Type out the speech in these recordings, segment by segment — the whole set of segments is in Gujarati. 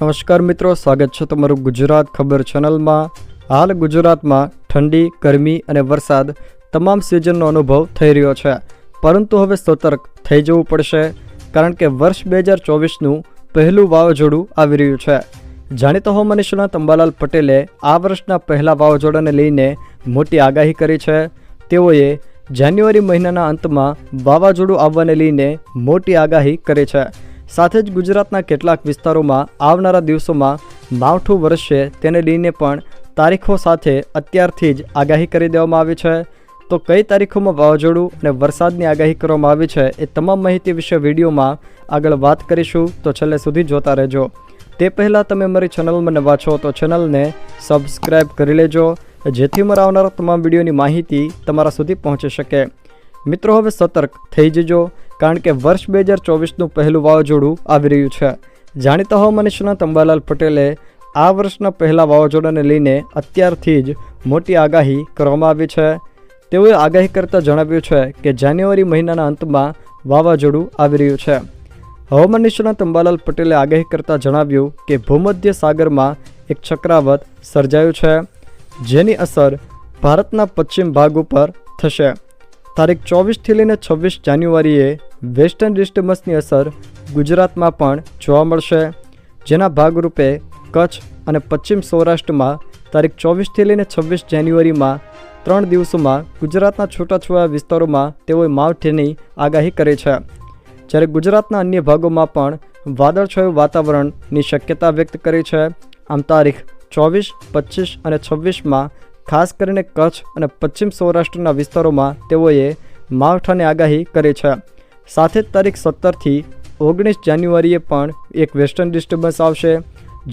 નમસ્કાર મિત્રો, સ્વાગત છે તમારું ગુજરાત ખબર ચેનલમાં. હાલ ગુજરાતમાં ઠંડી, ગરમી અને વરસાદ તમામ સિઝનનો અનુભવ થઈ રહ્યો છે. પરંતુ હવે સતર્ક થઈ જવું પડશે, કારણ કે વર્ષ બે હજાર ચોવીસનું પહેલું વાવાઝોડું આવી રહ્યું છે. જાણીતા હવામાન નિષ્ણાત અંબાલાલ પટેલે આ વર્ષના પહેલા વાવાઝોડાને લઈને મોટી આગાહી કરી છે. તેઓએ જાન્યુઆરી મહિનાના અંતમાં વાવાઝોડું આવવાને લઈને મોટી આગાહી કરી છે. સાથે જ ગુજરાતના કેટલાક વિસ્તારોમાં આવનારા દિવસોમાં માવઠું વરસશે તેને લઈને પણ તારીખો સાથે અત્યારથી જ આગાહી કરી દેવામાં આવી છે. તો કઈ તારીખોમાં વાવાઝોડું અને વરસાદની આગાહી કરવામાં આવી છે એ તમામ માહિતી વિશે વિડીયોમાં આગળ વાત કરીશું. તો છેલ્લે સુધી જોતા રહેજો. તે પહેલાં તમે મારી ચેનલમાં નવા છો તો ચેનલને સબસ્ક્રાઈબ કરી લેજો. જેથી મારા આવનારા તમામ વિડીયોની માહિતી તમારા સુધી પહોંચી શકે. મિત્રો, હવે સતર્ક થઈ જજો. કારણ કે વર્ષ બે હજાર ચોવીસનું પહેલું વાવાઝોડું આવી રહ્યું છે. જાણીતા હવામાન નિષ્ણાત અંબાલાલ પટેલે આ વર્ષના પહેલા વાવાઝોડાને લઈને અત્યારથી જ મોટી આગાહી કરવામાં આવી છે. તેઓએ આગાહી કરતાં જણાવ્યું છે કે જાન્યુઆરી મહિનાના અંતમાં વાવાઝોડું આવી રહ્યું છે. હવામાન નિષ્ણાત અંબાલાલ પટેલે આગાહી કરતાં જણાવ્યું કે ભૂમધ્ય સાગરમાં એક ચક્રાવત સર્જાયું છે, જેની અસર ભારતના પશ્ચિમ ભાગ ઉપર થશે. તારીખ ચોવીસથી લઈને છવ્વીસ જાન્યુઆરીએ વેસ્ટર્ન ડિસ્ટર્બન્સની અસર ગુજરાતમાં પણ જોવા મળશે. જેના ભાગરૂપે કચ્છ અને પશ્ચિમ સૌરાષ્ટ્રમાં તારીખ ચોવીસથી લઈને છવ્વીસ જાન્યુઆરીમાં ત્રણ દિવસોમાં ગુજરાતના છૂટાછવાયા વિસ્તારોમાં તેઓએ માવઠીની આગાહી કરી છે. જ્યારે ગુજરાતના અન્ય ભાગોમાં પણ વાદળછાયું વાતાવરણની શક્યતા વ્યક્ત કરી છે. આમ તારીખ ચોવીસ પચીસ અને છવ્વીસમાં ખાસ કરીને કચ્છ અને પશ્ચિમ સૌરાષ્ટ્રના વિસ્તારોમાં તેઓએ માવઠાની આગાહી કરી છે. સાથે જ તારીખ સત્તરથી ઓગણીસ જાન્યુઆરીએ પણ એક વેસ્ટર્ન ડિસ્ટર્બન્સ આવશે,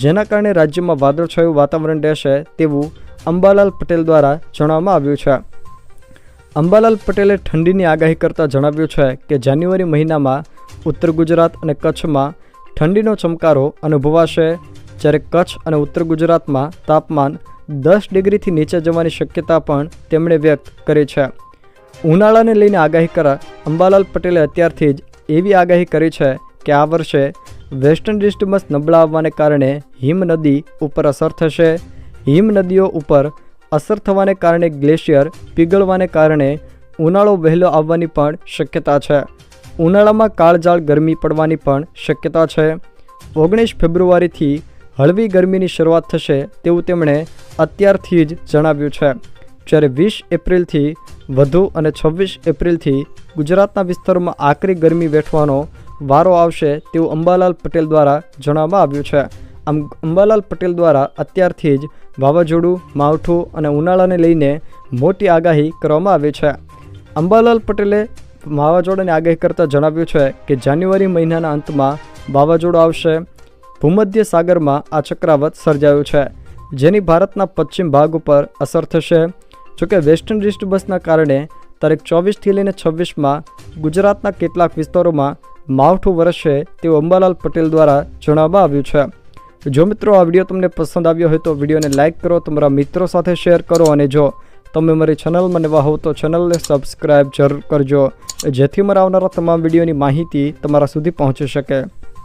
જેના કારણે રાજ્યમાં વાદળછાયું વાતાવરણ રહેશે તેવું અંબાલાલ પટેલ દ્વારા જણાવવામાં આવ્યું છે. અંબાલાલ પટેલે ઠંડીની આગાહી કરતાં જણાવ્યું છે કે જાન્યુઆરી મહિનામાં ઉત્તર ગુજરાત અને કચ્છમાં ઠંડીનો ચમકારો અનુભવાશે, જ્યારે કચ્છ અને ઉત્તર ગુજરાતમાં તાપમાન દસ ડિગ્રીથી નીચે જવાની શક્યતા પણ તેમણે વ્યક્ત કરી છે. ઉનાળાને લઈને આગાહી કરા. અંબાલાલ પટેલે અત્યારથી જ એવી આગાહી કરી છે કે આ વર્ષે વેસ્ટર્ન ડિસ્ટર્બન્સ નબળા આવવાને કારણે હિમ નદી ઉપર અસર થશે. હિમ નદીઓ ઉપર અસર થવાને કારણે ગ્લેશિયર પીગળવાને કારણે ઉનાળો વહેલો આવવાની પણ શક્યતા છે. ઉનાળામાં કાળજાળ ગરમી પડવાની પણ શક્યતા છે. ઓગણીસ ફેબ્રુઆરીથી હળવી ગરમીની શરૂઆત થશે તેવું તેમણે અત્યારથી જ જણાવ્યું છે. જ્યારે વીસ એપ્રિલથી વધુ અને છવ્વીસ એપ્રિલથી ગુજરાતના વિસ્તારોમાં આકરી ગરમી વેઠવાનો વારો આવશે તેવું અંબાલાલ પટેલ દ્વારા જણાવવામાં આવ્યું છે. આમ અંબાલાલ પટેલ દ્વારા અત્યારથી જ વાવાઝોડું, માવઠું અને ઉનાળાને લઈને મોટી આગાહી કરવામાં આવી છે. અંબાલાલ પટેલે વાવાઝોડાની આગાહી કરતાં જણાવ્યું છે કે જાન્યુઆરી મહિનાના અંતમાં વાવાઝોડું આવશે. ભૂમધ્ય સાગરમાં આ ચક્રાવત સર્જાયું છે, જેની ભારતના પશ્ચિમ ભાગ ઉપર અસર થશે. જોકે વેસ્ટર્ન ડિસ્ટર્બન્સના કારણે તારીખ ચોવીસથી લઈને છવ્વીસમાં ગુજરાતના કેટલાક વિસ્તારોમાં માવઠું વરસશે તેવું અંબાલાલ પટેલ દ્વારા જણાવવામાં આવ્યું છે. જો મિત્રો આ વીડિયો તમને પસંદ આવ્યો હોય તો વિડીયોને લાઇક કરો, તમારા મિત્રો સાથે શેર કરો અને જો તમે મારી ચેનલમાં નવા હોવ તો ચેનલને સબસ્ક્રાઈબ જરૂર કરજો, જેથી મારા આવનારા તમામ વિડીયોની માહિતી તમારા સુધી પહોંચી શકે.